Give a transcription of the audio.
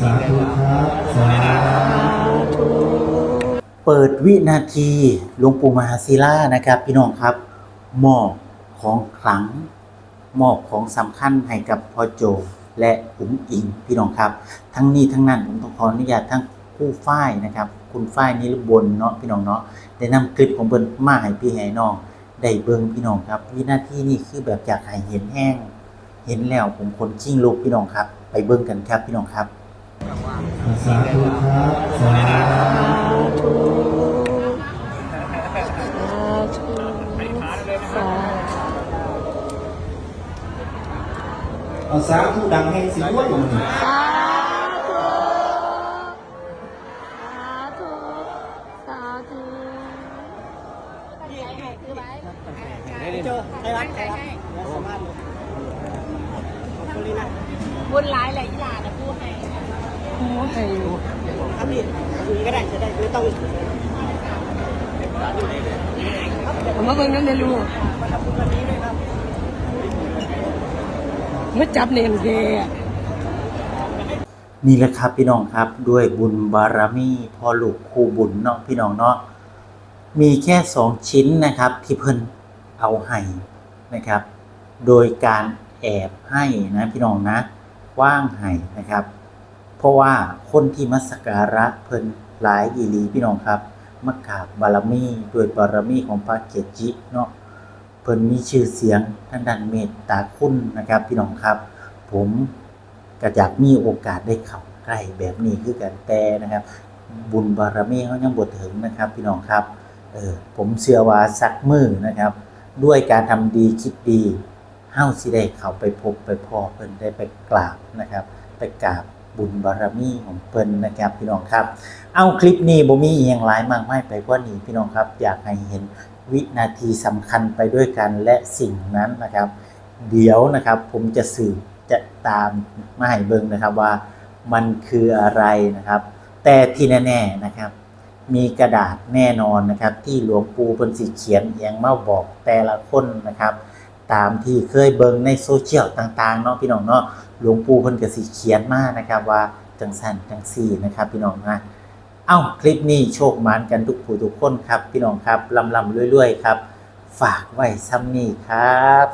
สาธุครับ สาธุเปิดวินาทีหลวงปู่มหาศิลานะครับ พี่น้องครับมอบของขลังมอบของสำคัญให้กับพ่อโจและอุ๋งอิงพี่น้องครับ ทั้งนี้ทั้งนั้นผมต้องขออนุญาตทั้งผู้ฝ้ายนะครับ คุณฝ้ายนิรบนเนาะพี่น้องเนาะได้นำคลิปของเบิ่นมาให้พี่ให้น้องได้เบิ่งพี่น้องครับวินาทีนี้คือแบบอยากให้เห็นแห้ง เห็นแล้วผมคนชิ่งลุกพี่น้องครับ ไปเบิ่งกันครับพี่น้องครับ สาธุครับสาธุเอาสาธุดังให้สิด้วยอยู่นี่สาธุ สาธุ สาธุบุญร้ายแหละยี่หลานะพูดให้ ครับพี่คุยก็ได้จะได้ไม่ต้องผมมาเบิ่งน้ำในลูกมาจับเนมเทอะนี่แหละครับพี่น้องครับด้วยบุญบารมีพ่อลูกคู่บุญเนาะพี่น้องเนาะมีแค่สองชิ้นนะครับที่เพิ่นเอาให้นะครับ โดยการแอบให้นะพี่น้องนะว่างให้นะครับ เพราะว่าคนที่มาสักการะเพิ่นหลายอีหลีพี่น้องครับมากราบบารมีด้วยบารมีของพระเกจิเนาะเพิ่นมีชื่อเสียงทางด้านเมตตาคุณนะครับพี่น้องครับ ผมก็อยากมีโอกาสได้เข้าใกล้แบบนี้คือกันแต่นะครับ บุญบารมีเขายังบ่ถึงนะครับ พี่น้องครับเออผมเชื่อว่าสักมือนะครับ ด้วยการทำดีคิดดีเฮาสิได้เข้าไปพบไปพ่อเพิ่นได้ไปกราบนะครับ ไปกราบ บุญบารมีของเพิ่นนะครับพี่น้องครับ เอาคลิปนี้บ่มีอีหยังหลายมากมายไปกว่านี้พี่น้องครับ อยากให้เห็นวินาทีสำคัญไปด้วยกันและสิ่งนั้นนะครับ เดี๋ยวนะครับผมจะสื่อจะตามมาให้เบิ่งนะครับว่ามันคืออะไรนะครับ แต่ที่แน่ๆนะครับ มีกระดาษแน่นอนนะครับ ที่หลวงปู่เพิ่นสิเขียนเอียงมาบอกแต่ละคนนะครับ ตามที่เคยเบิ่งในโซเชียลต่างๆเนาะพี่น้องเนาะ หลวงปู่เพิ่นก็สิเขียนมานะครับว่าจังสันจังซี่นะครับ พี่น้องนะเอ้าคลิปนี้โชคมานกันทุกผู้ทุกคนครับ พี่น้องครับลำลำๆรวยๆครับ ฝากไว้ซ้ำนี่ครับ